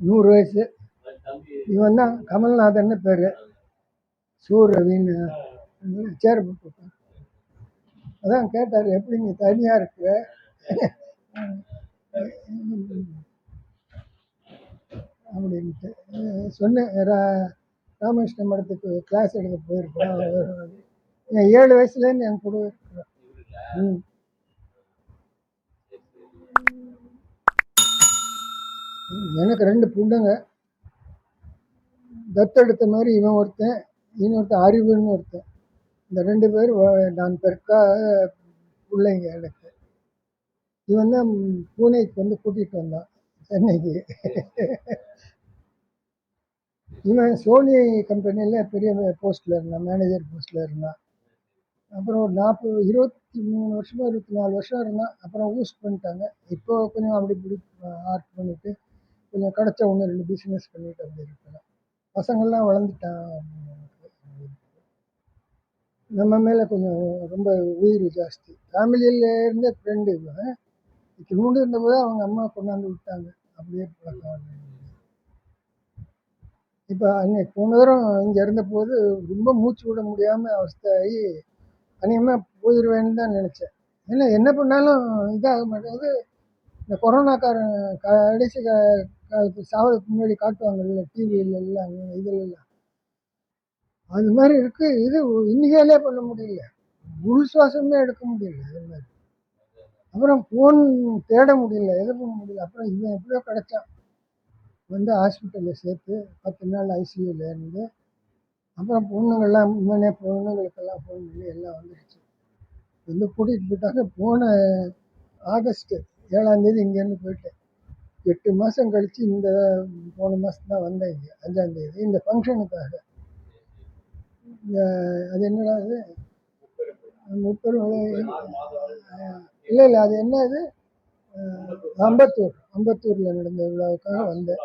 நூறு வயசு. இவன் தான் கமல்நாதன் பேர் சூரவின்னு சேர் போட்டு அதான் கேட்டார் எப்படி நீ தனியாக இருக்கிற அப்படின்ட்டு. சொன்னேன் ரா- ராமகிருஷ்ண மடத்துக்கு கிளாஸ் எடுக்க போயிருக்கோம். ஏழு வயசுலேருந்து என் கூட இருக்கிறார் ம். எனக்கு ரெண்டு பொண்ணுங்க தத்தெடுத்த மாதிரி இவன் ஒருத்தன் இன்னொருத்தன் அறிவுன்னு ஒருத்தன். இந்த ரெண்டு பேர் நான் பெருக்கா பிள்ளைங்க எனக்கு. இவன் தான் பூனேக்கு வந்து கூட்டிகிட்டு வந்தான் சென்னைக்கு. இவன் சோனி கம்பெனியில் பெரிய போஸ்ட்டில் இருந்தான் மேனேஜர் போஸ்ட்டில் இருந்தான். அப்புறம் ஒரு நாற்பது இருபத்தி மூணு வருஷமாக இருபத்தி நாலு வருஷம் இருந்தான். அப்புறம் ஊஸ் பண்ணிட்டாங்க. இப்போ கொஞ்சம் அப்படி இப்படி ஆர்ட் பண்ணிட்டு கொஞ்சம் கிடச்ச ஒன்று ரெண்டு பிஸ்னஸ் பண்ணிட்டு அப்படி இருக்கலாம் பசங்கள்லாம் வளர்ந்துட்டான் நம்ம மேலே கொஞ்சம் ரொம்ப உயிர் ஜாஸ்தி. ஃபேமிலியில் இருந்த ஃப்ரெண்டு இவன் திருமணம் இருந்தபோது அவங்க அம்மா கொண்டாந்து விட்டாங்க. அப்படியே பழக்கம் இப்போ அன்னைக்கு போன தூரம் இங்கே இருந்தபோது ரொம்ப மூச்சு விட முடியாமல் அவஸ்தையாகி அநேகமாக போயிடுவேன்னு தான் நினச்சேன். ஏன்னா என்ன பண்ணாலும் இதாக மாட்டேங்குது. இந்த கொரோனாக்காரன் கடைசி காலத்து சாவதுக்கு முன்னாடி காட்டுவாங்கல்ல டிவியில் எல்லாம் இதில் எல்லாம் அது மாதிரி இருக்கு. இது இன்னிக்காலே பண்ண முடியல. உள் சுவாசமே எடுக்க முடியல அது மாதிரி. அப்புறம் ஃபோன் தேட முடியல எது பண்ண முடியல. அப்புறம் இவன் எப்படியோ கிடைச்சான். வந்து ஹாஸ்பிட்டலில் சேர்த்து பத்து நாள் ஐசியூவில் இருந்து அப்புறம் பொண்ணுங்கள்லாம் இவனே பொண்ணுங்களுக்கெல்லாம் ஃபோன் பண்ணி எல்லாம் வந்துடுச்சு வந்து கூட்டிகிட்டு போயிட்டாங்க. போன ஆகஸ்ட்டு ஏழாந்தேதி இங்கேருந்து போயிட்டேன். எட்டு மாதம் கழித்து இந்த போன மாதம் தான் வந்தேன் இங்கே அஞ்சாந்தேதி இந்த ஃபங்க்ஷனுக்காக அது என்னடா அது? முப்பெரும் இல்லை இல்லை அது என்ன இது அம்பத்தூர். அம்பத்தூரில் நடந்த விழாவுக்காக வந்தேன்.